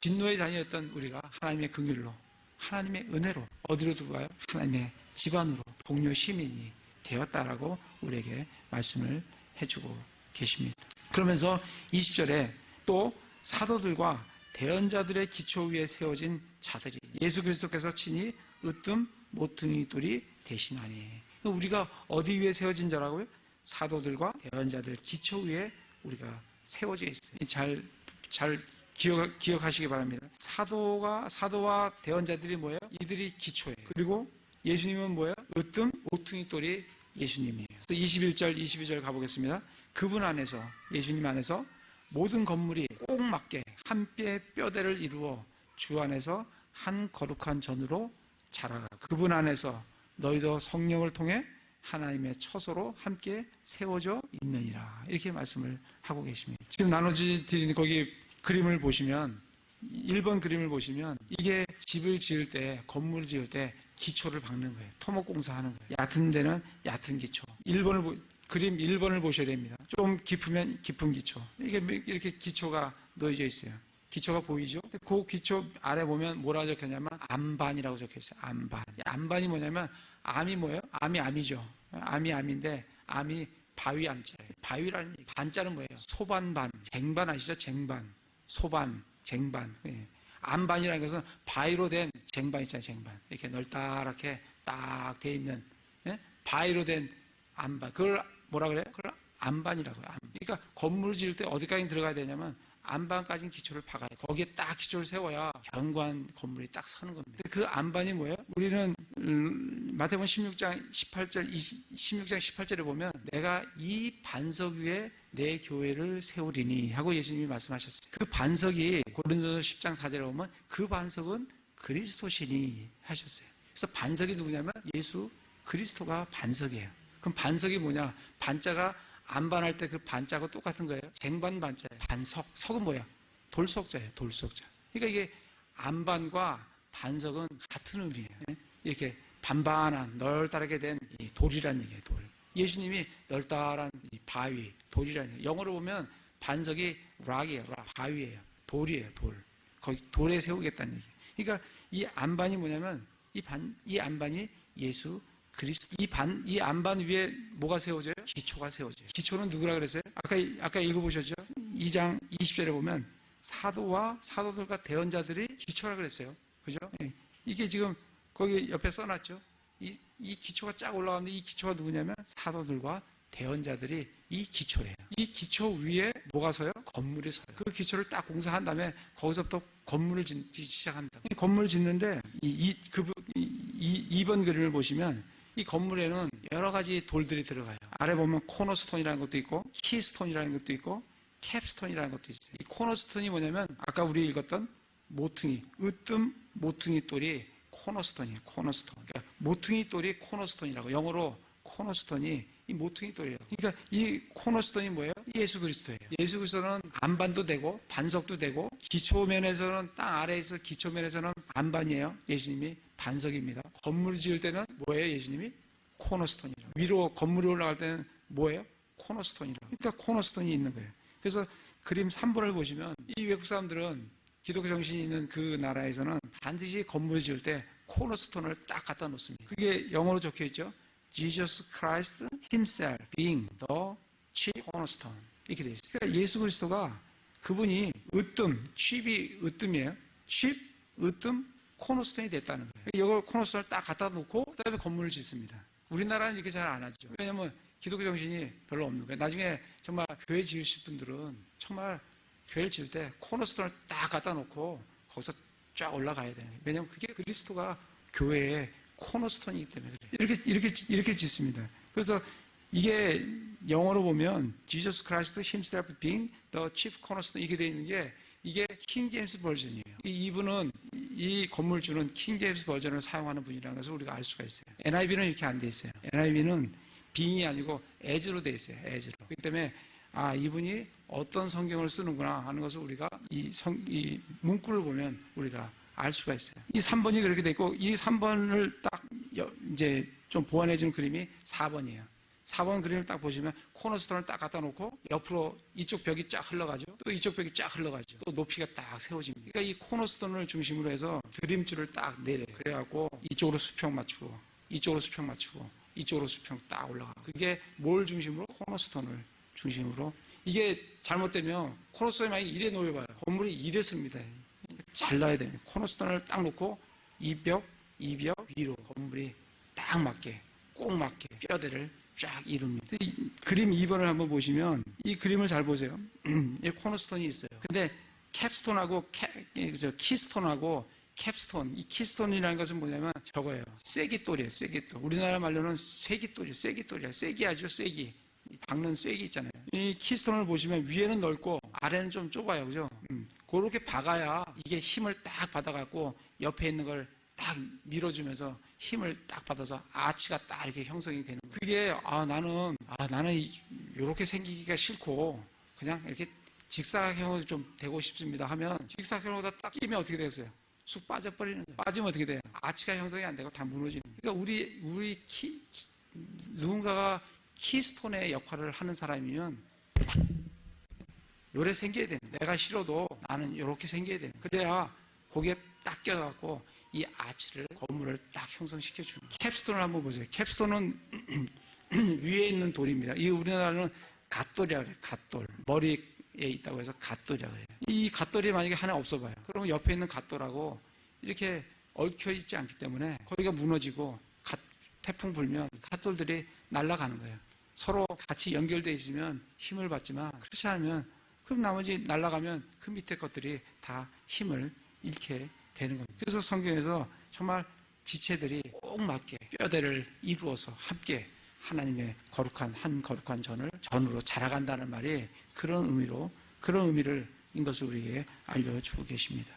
진노의 자녀였던 우리가 하나님의 긍휼로 하나님의 은혜로 어디로 들어가요? 하나님의 집안으로 동료 시민이 되었다라고 우리에게 말씀을 해주고 계십니다. 그러면서 20절에 또 사도들과 대언자들의 기초 위에 세워진 자들이 예수 그리스도께서 친히 으뜸 모퉁이 돌이 되시나니 우리가 어디 위에 세워진 자라고요? 사도들과 대언자들 기초 위에 우리가 세워져 있어요. 잘, 잘 기억, 기억하시기 바랍니다. 사도가, 사도와 대언자들이 뭐예요? 이들이 기초예요. 그리고 예수님은 뭐예요? 으뜸 모퉁이 돌이 예수님이에요. 그래서 21절, 22절 가보겠습니다. 그분 안에서, 예수님 안에서 모든 건물이 꼭 맞게 한 뼈의 뼈대를 이루어 주 안에서 한 거룩한 전으로 자라가. 그분 안에서 너희도 성령을 통해 하나님의 처소로 함께 세워져 있느니라. 이렇게 말씀을 하고 계십니다. 지금 나눠드린 거기 그림을 보시면 1번 그림을 보시면 이게 집을 지을 때 건물을 지을 때 기초를 박는 거예요. 토목 공사 하는 거예요. 얕은 데는 얕은 기초. 1번을 보, 그림 1번을 보셔야 됩니다. 좀 깊으면 깊은 기초. 이게 이렇게 기초가 놓여져 있어요. 기초가 보이죠? 그 기초 아래 보면 뭐라고 적혔냐면 암반이라고 적혀 있어요. 암반. 암반이 뭐냐면 암이 뭐예요? 암이 암이죠. 암이 암인데 암이 바위 암자예요. 바위라는. 반자는 뭐예요? 소반반. 쟁반 아시죠? 쟁반. 소반, 쟁반. 예. 암반이라는 것은 바위로 된 쟁반 있잖아요. 쟁반. 이렇게 널따랗게 딱 돼 있는 예? 바위로 된 암반. 그걸 뭐라 그래요? 그걸 암반이라고요. 암. 그러니까 건물을 지을 때 어디까지 들어가야 되냐면 안반까지는 기초를 박아요. 거기에 딱 기초를 세워야 견고한 건물이 딱 서는 겁니다. 그 안반이 뭐예요? 우리는 음, 마태복음 16장 18절 20, 16장 18절에 보면 내가 이 반석 위에 내 교회를 세우리니 하고 예수님이 말씀하셨어요. 그 반석이 고린도서 10장 4절에 보면 그 반석은 그리스도시니 하셨어요. 그래서 반석이 누구냐면 예수 그리스도가 반석이에요. 그럼 반석이 뭐냐? 반자가 안반할 때 그 반자하고 똑같은 거예요. 쟁반 반자예요. 반석. 석은 뭐야? 돌석자예요. 돌석자. 그러니까 이게 안반과 반석은 같은 의미예요. 예? 이렇게 반반한 널따르게 된 돌이란 얘기예요. 돌. 예수님이 널따란 바위, 돌이라는 얘기예요. 영어로 보면 반석이 락이에요. 락, 바위예요. 돌이에요. 돌. 거기 돌에 세우겠다는 얘기예요. 그러니까 이 안반이 뭐냐면 이 반, 이 안반이 예수 그리스도 이 반, 이 안반 위에 뭐가 세워져요? 기초가 세워져요. 기초는 누구라 그랬어요? 아까, 아까 읽어보셨죠? 2장 20절에 보면 사도와 사도들과 대언자들이 기초라 그랬어요. 그죠? 예. 이게 지금 거기 옆에 써놨죠? 이, 이 기초가 쫙 올라가는데 이 기초가 누구냐면 사도들과 대언자들이 이 기초예요. 이 기초 위에 뭐가 서요? 건물이 서요. 그 기초를 딱 공사한 다음에 거기서부터 건물을 짓기 시작한다. 이 건물을 짓는데 이, 이, 그, 이, 이 2번 그림을 보시면 이 건물에는 여러 가지 돌들이 들어가요. 아래 보면 코너스톤이라는 것도 있고 키스톤이라는 것도 있고 캡스톤이라는 것도 있어요. 이 코너스톤이 뭐냐면 아까 우리 읽었던 모퉁이, 으뜸 모퉁이 돌이 코너스톤이에요. 코너스톤. 그러니까 모퉁이 돌이 코너스톤이라고 영어로 코너스톤이 이 모퉁이 돌이에요. 그러니까 이 코너스톤이 뭐예요? 예수 그리스도예요. 예수 그리스도는 안반도 되고 반석도 되고 기초면에서는 땅 아래에서 기초면에서는 안반이에요. 예수님이 반석입니다. 건물 지을 때는 뭐예요? 예수님이 코너스톤이라고. 위로 건물이 올라갈 때는 뭐예요? 코너스톤이라고. 그러니까 코너스톤이 있는 거예요. 그래서 그림 3번을 보시면 이 외국 사람들은 기독교 정신이 있는 그 나라에서는 반드시 건물 지을 때 코너스톤을 딱 갖다 놓습니다. 그게 영어로 적혀 있죠. Jesus Christ Himself being the chief cornerstone 이렇게 되어 있어요. 그러니까 예수 그리스도가 그분이 으뜸, 칩이 으뜸이에요. 칩, 으뜸, 코너스톤이 됐다는 거예요. 이걸 코너스톤을 딱 갖다 놓고 그다음에 건물을 짓습니다. 우리나라는 이렇게 잘 안 하죠. 왜냐하면 기독교 정신이 별로 없는 거예요. 나중에 정말 교회 지으실 분들은 정말 교회를 지을 때 코너스톤을 딱 갖다 놓고 거기서 쫙 올라가야 거예요. 왜냐하면 그게 그리스도가 교회의 코너스톤이기 때문에 그래요. 이렇게 이렇게 이렇게 짓습니다. 그래서 이게 영어로 보면 Jesus Christ Himself being the chief cornerstone 이게 되어 있는 게 이게 킹 제임스 버전이에요. 이분은 이 건물주는 킹 제임스 버전을 사용하는 분이라는 것을 우리가 알 수가 있어요. NIV는 이렇게 안 돼 있어요. NIV는 빙이 아니고 as로 돼 있어요. as로. 그렇기 때문에 아 이분이 어떤 성경을 쓰는구나 하는 것을 우리가 이, 성, 이 문구를 보면 우리가 알 수가 있어요. 이 3번이 그렇게 돼 있고 이 3번을 딱 이제 좀 보완해 주는 그림이 4번이에요. 4번 그림을 딱 보시면 코너스톤을 딱 갖다 놓고 옆으로 이쪽 벽이 쫙 흘러가죠. 또 이쪽 벽이 쫙 흘러가죠. 또 높이가 딱 세워집니다. 그러니까 이 코너스톤을 중심으로 해서 드림줄을 딱 내려요. 그래갖고 이쪽으로 수평 맞추고 이쪽으로 수평 맞추고 이쪽으로 수평 딱 올라가. 그게 뭘 중심으로? 코너스톤을 중심으로. 이게 잘못되면 코너스톤이 만약에 이래 놓여봐요. 건물이 이래 습니다. 잘라야 돼요. 코너스톤을 딱 놓고 이 벽, 이 벽 위로 건물이 딱 맞게, 꼭 맞게 뼈대를 쫙 이룹니다. 이 그림 2번을 한번 보시면 이 그림을 잘 보세요. 이 코너스톤이 있어요. 근데 캡스톤하고 캐, 이저 키스톤하고 캡스톤, 이 키스톤이라는 것은 뭐냐면 저거예요. 쐐기돌이에요, 쐐기돌. 우리나라 말로는 쐐기돌이에요, 쐐기돌이야. 쐐기 아죠, 쐐기. 이 박는 쐐기 있잖아요. 이 키스톤을 보시면 위에는 넓고 아래는 좀 좁아요, 그죠? 음, 그렇게 박아야 이게 힘을 딱 받아갖고 옆에 있는 걸 딱 밀어주면서 힘을 딱 받아서 아치가 딱 이렇게 형성이 되는 거예요. 그게 아 나는 아 나는 이렇게 생기기가 싫고 그냥 이렇게 직사각형으로 좀 되고 싶습니다 하면 직사각형으로 딱 끼면 어떻게 되겠어요? 쑥 빠져버리는 거예요. 빠지면 어떻게 돼요? 아치가 형성이 안 되고 다 무너지는 거예요. 그러니까 우리 우리 키, 키- 누군가가 키스톤의 역할을 하는 사람이면 요래 생겨야 돼. 내가 싫어도 나는 이렇게 생겨야 돼. 그래야 거기에 딱 껴갖고 이 아치를 건물을 딱 형성시켜 주는. 캡스톤을 한번 보세요. 캡스톤은 위에 있는 돌입니다. 이 우리나라는 갓돌이라 그래요. 갓돌. 머리에 있다고 해서 갓돌이라 그래요. 이 갓돌이 만약에 하나 없어 봐요. 그러면 옆에 있는 갓돌하고 이렇게 얽혀 있지 않기 때문에 거기가 무너지고 갓- 태풍 불면 갓돌들이 날아가는 거예요. 서로 같이 연결되어 있으면 힘을 받지만 그렇지 않으면 그럼 나머지 날아가면 그 밑에 것들이 다 힘을 잃게 되는 겁니다. 그래서 성경에서 정말 지체들이 꼭 맞게 뼈대를 이루어서 함께 하나님의 거룩한 한 거룩한 전을 전으로 자라간다는 말이 그런 의미로 그런 의미를 인 것을 우리에게 알려주고 계십니다.